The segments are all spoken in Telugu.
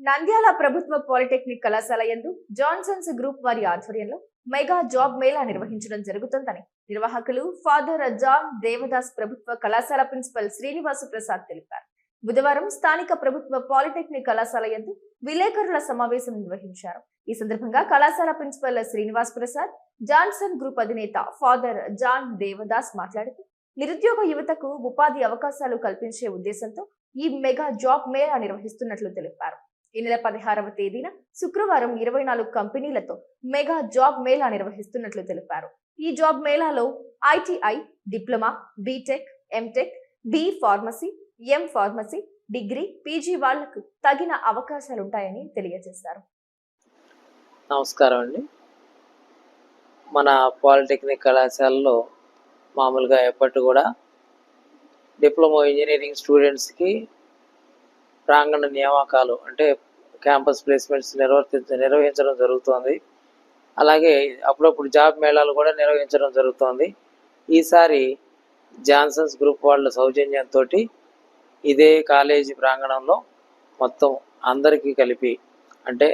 నంద్యాల ప్రభుత్వ పాలిటెక్నిక్ కళాశాల యందు జాన్సన్స్ గ్రూప్ వారి ఆధ్వర్యంలో మెగా జాబ్ మేళా నిర్వహించడం జరుగుతుందని నిర్వాహకులు ఫాదర్ జాన్ దేవదాస్ ప్రభుత్వ కళాశాల ప్రిన్సిపల్ శ్రీనివాసు ప్రసాద్ తెలిపారు. బుధవారం స్థానిక ప్రభుత్వ పాలిటెక్నిక్ కళాశాల యందు విలేకరుల సమావేశం నిర్వహించారు. ఈ సందర్భంగా కళాశాల principal Srinivas Prasad Johnson group అధినేత ఫాదర్ జాన్ దేవదాస్ మాట్లాడుతూ నిరుద్యోగ యువతకు ఉపాధి అవకాశాలు కల్పించే ఉద్దేశంతో ఈ మెగా జాబ్ మేళా నిర్వహిస్తున్నట్లు తెలిపారు. ఈ నెల పదహారవ తేదీన శుక్రవారం ఇరవై నాలుగు కంపెనీలతో మెగా జాబ్ మేళా నిర్వహిస్తున్నట్లు తెలిపారు. ఈ job మేళాలో ITI diploma BTech MTech B pharmacy M pharmacy degree PG వాళ్ళకు తగిన అవకాశాలుంటాయని తెలియజేశారు. నమస్కారం అండి. మన పాలిటెక్నిక్ కళాశాలలో మామూలుగా ఎప్పటి కూడా డిప్లొమా ఇంజనీరింగ్ స్టూడెంట్స్కి ప్రాంగణ నియామకాలు అంటే క్యాంపస్ ప్లేస్మెంట్స్ నిర్వర్తి నిర్వహించడం జరుగుతోంది. అలాగే అప్పుడప్పుడు జాబ్ మేళాలు కూడా నిర్వహించడం జరుగుతోంది. ఈసారి జాన్సన్స్ గ్రూప్ వాళ్ళ సౌజన్యంతో ఇదే కాలేజీ ప్రాంగణంలో మొత్తం అందరికీ కలిపి అంటే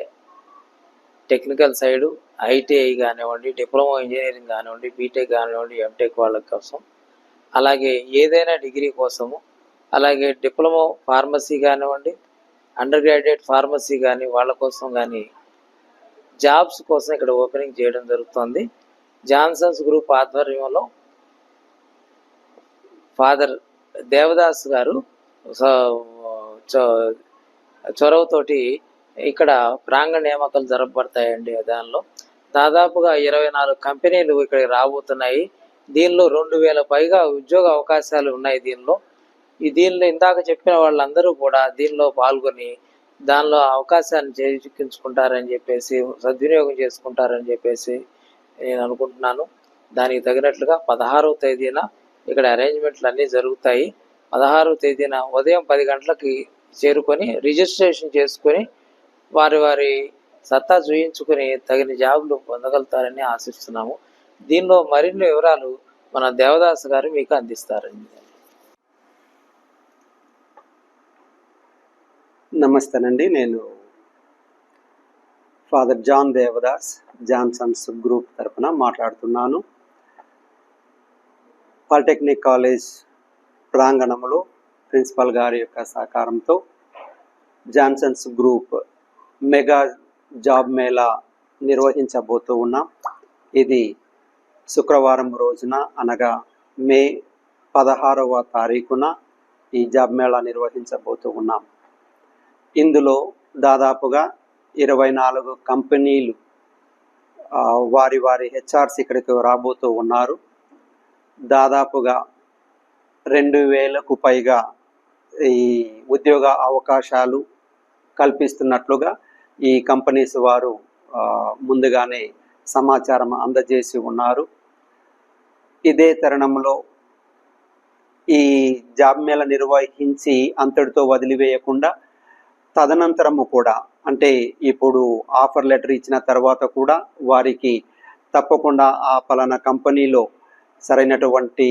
టెక్నికల్ సైడు ఐటీఐ కానివ్వండి డిప్లొమా ఇంజనీరింగ్ కానివ్వండి బీటెక్ కానివ్వండి ఎంటెక్ వాళ్ళ కోసం అలాగే ఏదైనా డిగ్రీ కోసము అలాగే డిప్లొమా ఫార్మసీ కానివ్వండి అండర్ గ్రాడ్యుయేట్ ఫార్మసీ కానీ వాళ్ళ కోసం కానీ జాబ్స్ కోసం ఇక్కడ ఓపెనింగ్ చేయడం జరుగుతుంది. జాన్సన్స్ గ్రూప్ ఆధ్వర్యంలో ఫాదర్ దేవదాస్ గారు చొరవతోటి ఇక్కడ ప్రాంగణ నియామకాలు జరపబడతాయండి దానిలో. దాదాపుగా ఇరవై నాలుగు కంపెనీలు ఇక్కడికి రాబోతున్నాయి. దీనిలో రెండు వేల పైగా ఉద్యోగ అవకాశాలు ఉన్నాయి దీనిలో. ఈ దీనిలో ఇందాక చెప్పిన వాళ్ళందరూ కూడా దీనిలో పాల్గొని దానిలో అవకాశాన్ని చేజిక్కించుకుంటారని చెప్పేసి సద్వినియోగం చేసుకుంటారని చెప్పేసి నేను అనుకుంటున్నాను. దానికి తగినట్లుగా పదహారవ తేదీన ఇక్కడ అరేంజ్మెంట్లు అన్నీ జరుగుతాయి. పదహారవ తేదీన ఉదయం పది గంటలకి చేరుకొని రిజిస్ట్రేషన్ చేసుకొని వారి వారి సత్తా చూయించుకుని తగిన జాబులు పొందగలుగుతారని ఆశిస్తున్నాము. దీనిలో మరిన్ని వివరాలు మన దేవదాస్ గారు మీకు అందిస్తారండి. నమస్తేనండి. నేను father John Devadas Johnsons group తరపున మాట్లాడుతున్నాను. పాలిటెక్నిక్ కాలేజ్ ప్రాంగణంలో ప్రిన్సిపల్ గారి యొక్క సహకారంతో Johnsons group mega job mela నిర్వహించబోతూ ఉన్నాం. ఇది శుక్రవారం రోజున అనగా మే పదహారవ తారీఖున ఈ జాబ్ మేళా నిర్వహించబోతూ ఉన్నాం. ఇందులో దాదాపుగా ఇరవై నాలుగు కంపెనీలు వారి వారి హెచ్ఆర్స్ ఇక్కడికి రాబోతూ ఉన్నారు. దాదాపుగా రెండు వేలకు పైగా ఈ ఉద్యోగ అవకాశాలు కల్పిస్తున్నట్లుగా ఈ కంపెనీస్ వారు ముందుగానే సమాచారం అందజేసి ఉన్నారు. ఇదే తరుణంలో ఈ జాబ్ మేళ నిర్వహించి అంతటితో వదిలివేయకుండా తదనంతరము కూడా అంటే ఇప్పుడు ఆఫర్ లెటర్ ఇచ్చిన తర్వాత కూడా వారికి తప్పకుండా ఆ పలానా కంపెనీలో సరైనటువంటి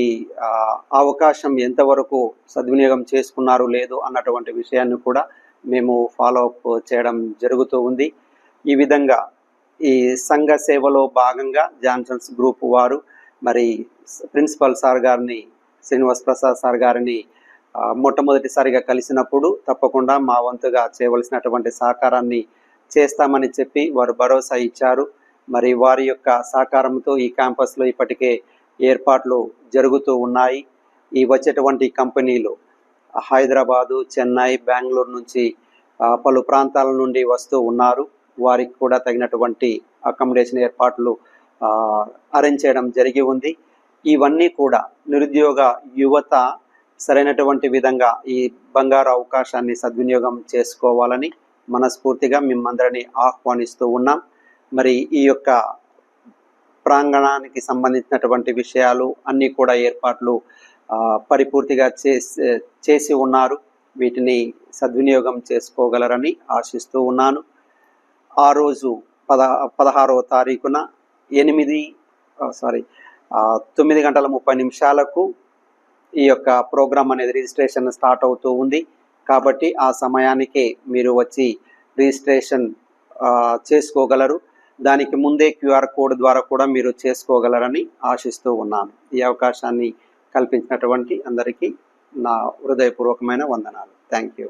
అవకాశం ఎంతవరకు సద్వినియోగం చేసుకున్నారు లేదు అన్నటువంటి విషయాన్ని కూడా మేము ఫాలో అప్ చేయడం జరుగుతూ ఉంది. ఈ విధంగా ఈ సంఘ సేవలో భాగంగా జాన్సన్స్ గ్రూప్ వారు మరి ప్రిన్సిపల్ సార్ గారిని శ్రీనివాస్ ప్రసాద్ సార్ గారిని మొట్టమొదటిసారిగా కలిసినప్పుడు తప్పకుండా మా వంతుగా చేయవలసినటువంటి సహకారాన్ని చేస్తామని చెప్పి వారు భరోసా ఇచ్చారు. మరి వారి యొక్క సహకారంతో ఈ క్యాంపస్లో ఇప్పటికే ఏర్పాట్లు జరుగుతూ ఉన్నాయి. ఈ వచ్చేటువంటి కంపెనీలు హైదరాబాదు చెన్నై బెంగళూరు నుంచి పలు ప్రాంతాల నుండి వస్తూ ఉన్నారు. వారికి కూడా తగినటువంటి అకామిడేషన్ ఏర్పాట్లు అరేంజ్ చేయడం జరిగి ఉంది. ఇవన్నీ కూడా నిరుద్యోగ యువత సరైనటువంటి విధంగా ఈ బంగారు అవకాశాన్ని సద్వినియోగం చేసుకోవాలని మనస్ఫూర్తిగా మిమ్మందరిని ఆహ్వానిస్తూ ఉన్నాం. మరి ఈ యొక్క ప్రాంగణానికి సంబంధించినటువంటి విషయాలు అన్నీ కూడా ఏర్పాట్లు పరిపూర్తిగా చేసి చేసి ఉన్నారు. వీటిని సద్వినియోగం చేసుకోగలరని ఆశిస్తూ ఉన్నాను. ఆ రోజు పద పదహారవ తారీఖున ఎనిమిది సారీ తొమ్మిది గంటల ముప్పై నిమిషాలకు ఈ యొక్క ప్రోగ్రామ్ అనేది రిజిస్ట్రేషన్ స్టార్ట్ అవుతూ ఉంది. కాబట్టి ఆ సమయానికే మీరు వచ్చి రిజిస్ట్రేషన్ చేసుకోగలరు. దానికి ముందే క్యూఆర్ కోడ్ ద్వారా కూడా మీరు చేసుకోగలరని ఆశిస్తూ ఉన్నాను. ఈ అవకాశాన్ని కల్పించినటువంటి అందరికీ నా హృదయపూర్వకమైన వందనాలు. Thank you.